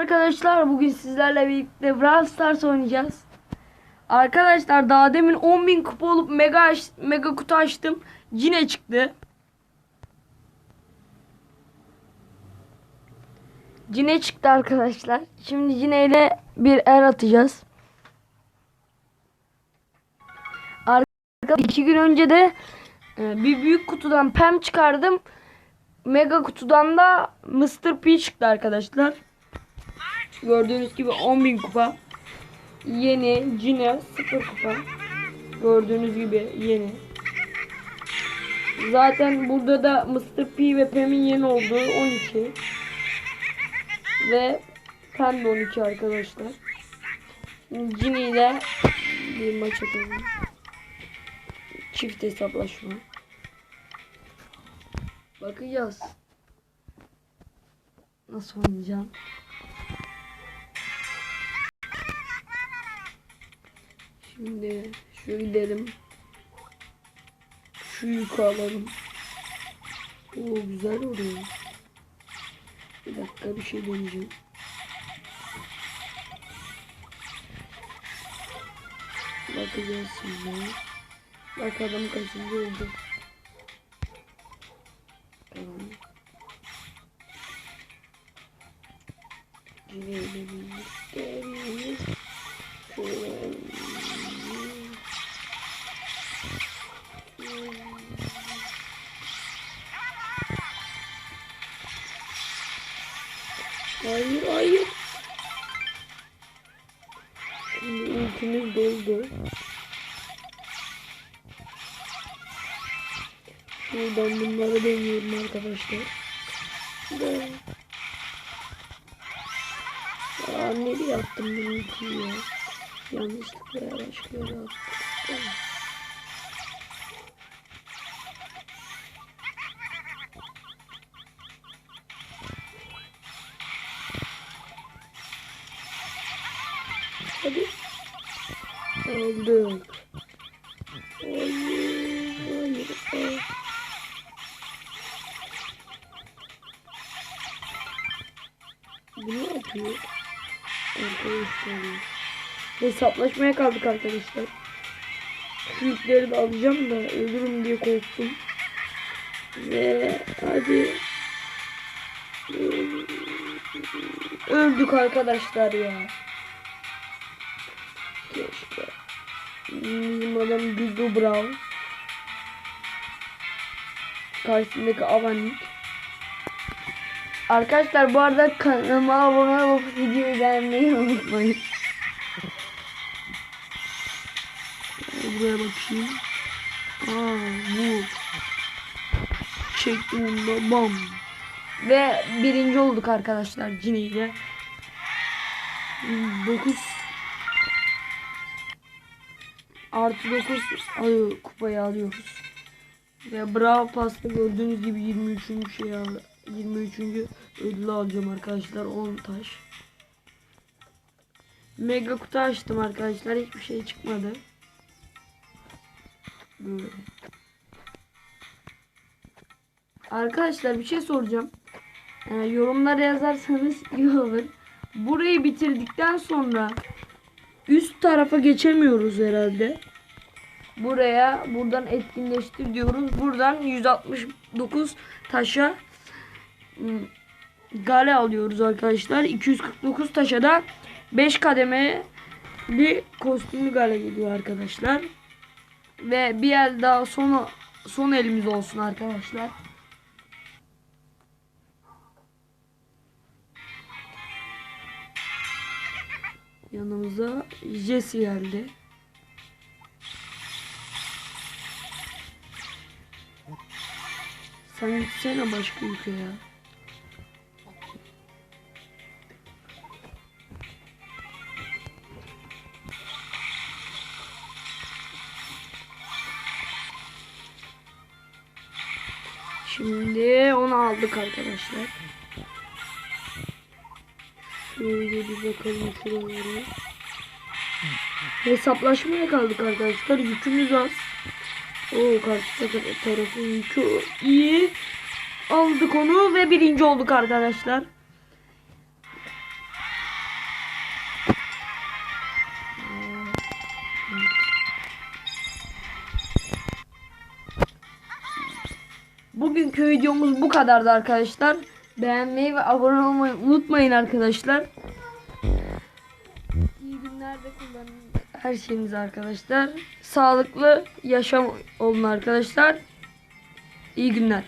Arkadaşlar bugün sizlerle birlikte Brawl Stars oynayacağız. Arkadaşlar daha demin 10.000 kupa olup mega mega kutu açtım. Cine çıktı. Cine çıktı arkadaşlar. Şimdi Cine ile bir er atacağız. Arkadaşlar iki gün önce de e, bir büyük kutudan pem çıkardım. Mega kutudan da Mr. P çıktı arkadaşlar. Gördüğünüz gibi 10.000 kupa. Yeni Cine 0 kupa. Gördüğünüz gibi yeni. Zaten burada da Mr. P ve Pam'in yeni olduğu 12. Ve de 12 arkadaşlar. Cine ile bir maç atalım. Çift hesaplaşma. Bakacağız. Nasıl oynayacağım? Şimdi şu gidelim. Şu yükü alalım. Oo güzel oluyor. Bir dakika bir şey deneyeceğim. Bakacağız şimdi. Bakalım kaçıncı oldu. Tamam. Gidelim. Gidelim. Hayır hayır. Şimdi ultimiz doldu. Şuradan bunları deniyorum arkadaşlar. Ve... Aa nereye attım bunu ultiyi ya? Yanlışlıkla ya başka yere. Hadi. Aldım. Hayır, hayır, hayır. Bu ne yapıyor? Arkadaşlar. Hesaplaşmaya kaldık arkadaşlar. Şu yükleri de alacağım da ölürüm diye korktum. Ve hadi. Öldük arkadaşlar ya. Keşke. Bizim adam Güldü Brown. Karşısındaki Avanik. Arkadaşlar bu arada kanalıma abone olup videoyu beğenmeyi unutmayın. Buraya bakayım. Aa bu. Çektim onu da bam. Ve birinci olduk arkadaşlar Cini ile. 9 artı 9 alıyor, kupayı alıyoruz. Ve Bravo Pass'ta gördüğünüz gibi 23. şey aldı. 23. ödülü alacağım arkadaşlar 10 taş. Mega kutu açtım arkadaşlar hiçbir şey çıkmadı. Böyle. Arkadaşlar bir şey soracağım. Ee, yorumlara yazarsanız iyi olur. Burayı bitirdikten sonra üst tarafa geçemiyoruz herhalde. Buraya buradan etkinleştir diyoruz. Buradan 169 taşa ım, gale alıyoruz arkadaşlar. 249 taşa da 5 kademeli kostümlü gale geliyor arkadaşlar. Ve bir el daha son son elimiz olsun arkadaşlar. Yanımıza Jesse geldi. Sen gitsene başka ülkeye. Şimdi onu aldık arkadaşlar. Şöyle bir bakalım şuralara. Hesaplaşmaya kaldık arkadaşlar. Yükümüz az. Oo karşı tarafın yükü iyi. Aldık onu ve birinci olduk arkadaşlar. Bugünkü videomuz bu kadardı arkadaşlar. Beğenmeyi ve abone olmayı unutmayın arkadaşlar. İyi günlerde kullanın her şeyinizi arkadaşlar. Sağlıklı yaşam olun arkadaşlar. İyi günler.